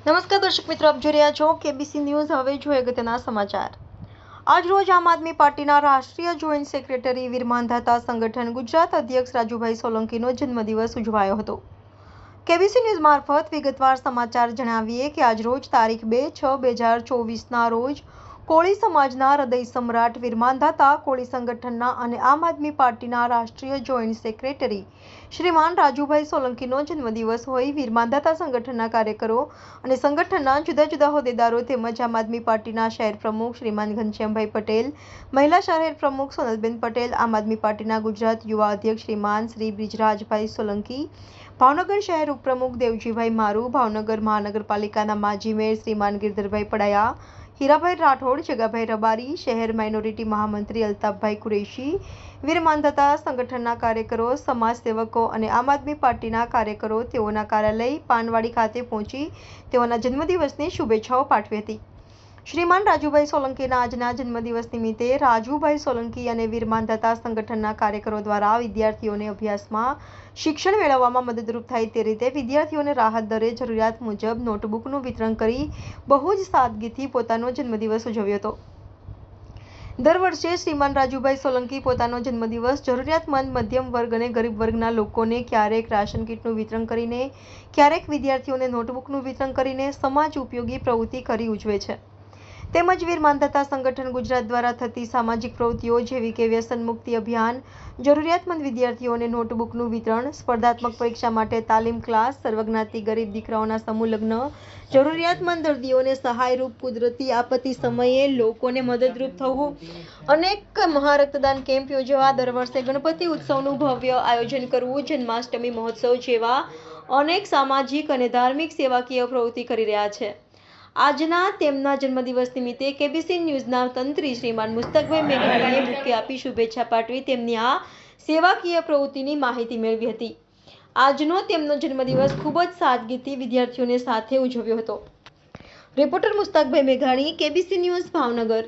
નમસ્કાર દર્શક મિત્રો, આપ જોઈ રહ્યા છો કેબીસી ન્યૂઝ હવે જોઈએ અગત્યના સમાચાર. આજરોજ આમ આદમી પાર્ટીના રાષ્ટ્રીય જોઈન્ટ સેક્રેટરી વીરમાંધાતા સંગઠન ગુજરાત અધ્યક્ષ રાજુભાઈ સોલંકીનો જન્મદિવસ ઉજવાયો હતો. કેબીસી ન્યૂઝ મારફત વિગતવાર સમાચાર જણાવીએ કે આજરોજ તારીખ બે છ બે હજાર ચોવીસના રોજ કોળી સમાજના હૃદય સમ્રાટ વિરમાંધાતા કોળી સંગઠનના અને આમ આદમી પાર્ટીના રાષ્ટ્રીય જોઈન્ટ સેક્રેટરી શ્રીમાન રાજુભાઈ સોલંકીનો જન્મદિવસ હોય વિરમાંધાતા સંગઠનના કાર્યકરો અને સંગઠનના જુદા જુદા હોદ્દેદારો તેમજ આમ આદમી પાર્ટીના શહેર પ્રમુખ શ્રીમાન ઘનશ્યામભાઈ પટેલ, મહિલા શહેર પ્રમુખ સોનલબેન પટેલ, આમ આદમી પાર્ટીના ગુજરાત યુવા અધ્યક્ષ શ્રીમાન શ્રી બ્રિજરાજભાઈ સોલંકી, ભાવનગર શહેર ઉપપ્રમુખ દેવજીભાઈ મારુ, ભાવનગર મહાનગરપાલિકાના માજી મેયર શ્રીમાન ગિરધરભાઈ પડાયા હીરાભાઈ રાઠોડ, જગાભાઈ રબારી, શહેર માઇનોરિટી મહામંત્રી અલ્તાફભાઈ કુરેશી વીરમાંધાતા સંગઠનના કાર્યકરો સમાજ સેવકો અને આમ આદમી પાર્ટીના કાર્યકરો તેઓના કાર્યાલય પાનવાડી ખાતે પહોંચી તેઓના જન્મદિવસની શુભેચ્છાઓ પાઠવી હતી. શ્રીમાન રાજુભાઈ સોલંકીના આજના જન્મદિવસ નિમિત્તે રાજુભાઈ સોલંકી અને વીર માંધાતા સંગઠનના કાર્યકરો દ્વારા વિદ્યાર્થીઓને અભ્યાસમાં શિક્ષણ મેળવવામાં મદદરૂપ થાય તે રીતે વિદ્યાર્થીઓને રાહત દરે જરૂરિયાત મુજબ નોટબુકનું વિતરણ કરી બહુ જ સાદગીથી પોતાનો જન્મદિવસ ઉજવ્યો હતો. દર વર્ષે શ્રીમાન રાજુભાઈ સોલંકી પોતાનો જન્મદિવસ જરૂરિયાતમંદ મધ્યમ વર્ગ અને ગરીબ વર્ગના લોકોને ક્યારેક રાશન કીટનું વિતરણ કરીને, ક્યારેક વિદ્યાર્થીઓને નોટબુકનું વિતરણ કરીને સમાજ ઉપયોગી પ્રવૃત્તિ કરી ઉજવે છે. તેમજ વીર માનધતા સંગઠન ગુજરાત દ્વારા થતી સામાજિક પ્રવૃત્તિઓ જેવી કે વ્યસન મુક્તિ અભિયાન, જરૂરિયાતમંદ વિદ્યાર્થીઓને નોટબુકનું વિતરણ, સ્પર્ધાત્મક પરીક્ષા માટે તાલીમ ક્લાસ, સર્વજ્ઞાતિ ગરીબ દીકરાઓના સમૂહ જરૂરિયાતમંદ દર્દીઓને સહાયરૂપ કુદરતી આપત્તિ સમયે લોકોને મદદરૂપ થવું. અનેક મહારક્તદાન કેમ્પ યોજવા દર વર્ષે ગણપતિ ઉત્સવનું ભવ્ય આયોજન કરવું જન્માષ્ટમી મહોત્સવ જેવા અનેક સામાજિક અને ધાર્મિક સેવાકીય પ્રવૃત્તિ કરી રહ્યા છે. આજના તેમના જન્મદિવસ નિમિત્તે કેબીસી ન્યૂઝના તંત્રી શ્રીમાન મુસ્તકભાઈ મેઘાણીએ બુકે આપી શુભેચ્છા પાઠવી તેમની આ સેવાકીય પ્રવૃત્તિની માહિતી મેળવી હતી. આજનો તેમનો જન્મદિવસ ખૂબ જ સાદગીથી વિદ્યાર્થીઓને સાથે ઉજવ્યો હતો. રિપોર્ટર મુસ્તાકભાઈ મેઘાણી, કેબીસી ન્યૂઝ, ભાવનગર.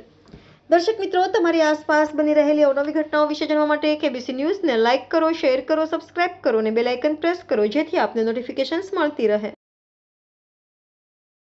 દર્શક મિત્રો, તમારી આસપાસ બની રહેલી અવનવી ઘટનાઓ વિશે જાણવા માટે કેબીસી ન્યૂઝને લાઇક કરો, શેર કરો, સબસ્ક્રાઇબ કરો અને બેલ આઇકન પ્રેસ કરો, જેથી આપને નોટિફિકેશન્સ મળતી રહે.